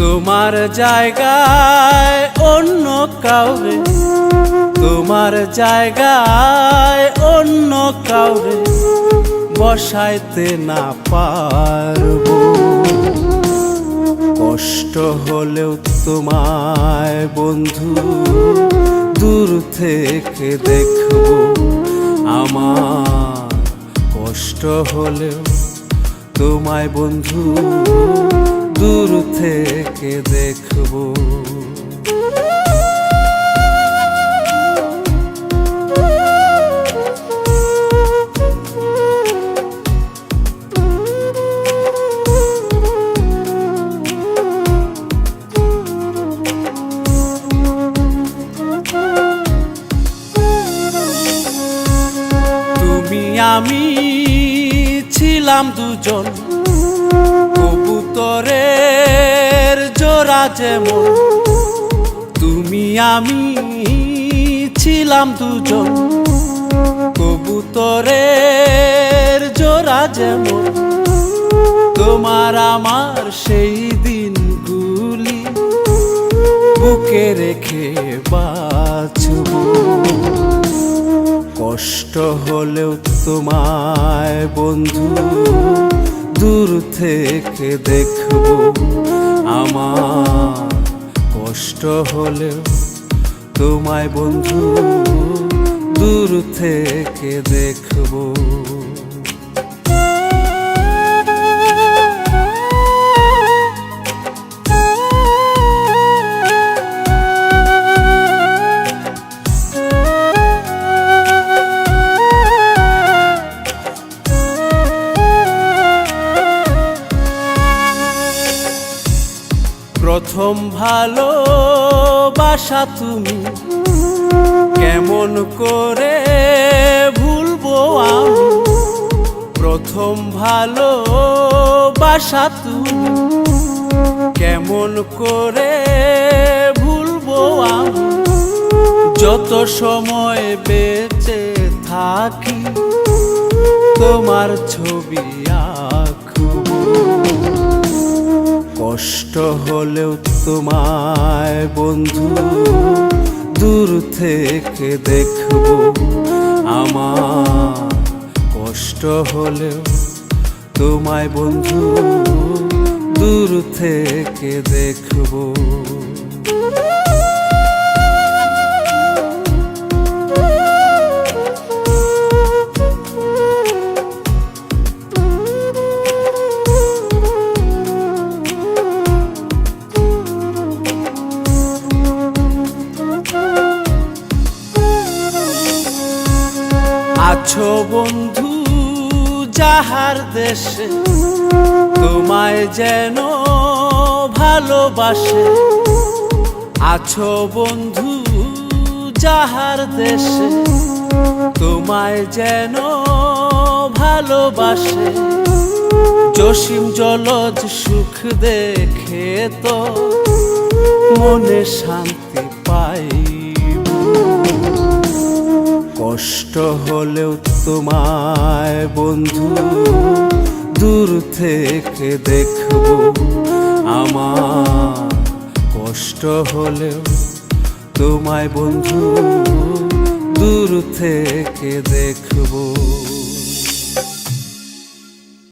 তোমার জায়গায় অন্য কাউরে। তোমার জায়গায় অন্য কাউরে বসাইতে না পারব। কষ্ট হলেও তোমায় বন্ধু দূর থেকে দেখব। আমার কষ্ট হলেও তোমায় বন্ধু দূর থেকে দেখব। আমি ছিলাম দুজন কবুতরের জোড়া যেমন, তুমি আমি ছিলাম দুজন। কবুতরের জোড়া যেমন, তোমার আমার সেই দিনগুলি বুকে রেখে বাঁচবো। কষ্ট হলেও তোমায় বন্ধু দূর থেকে দেখব। আমার কষ্ট হলেও তোমায় বন্ধু দূর থেকে দেখব। প্রথম ভালোবাসা তুমি। কেমন করে ভুলবো আমি? প্রথম ভালোবাসা তুমি। কেমন করে ভুলবো আমি? যত সময় বেঁচে থাকি, তোমার ছবি আঁকবো। কষ্ট হলেও তোমায় বন্ধু, দূর থেকে দেখব। আমার কষ্ট হলেও তোমায় বন্ধু, দূর থেকে দেখব। আছো বন্ধু যাহার দেশে, তোমায় যেন ভালোবাসে। আছো বন্ধু যাহার দেশে, তোমায় যেন ভালোবাসে। জসিম জলজ সুখ দেখে তো মনে শান্তি পাইব কষ্ট হলেও তোমায় বন্ধু, দূর থেকে দেখব। আমার কষ্ট হলেও তোমায় বন্ধু, দূর থেকে দেখব।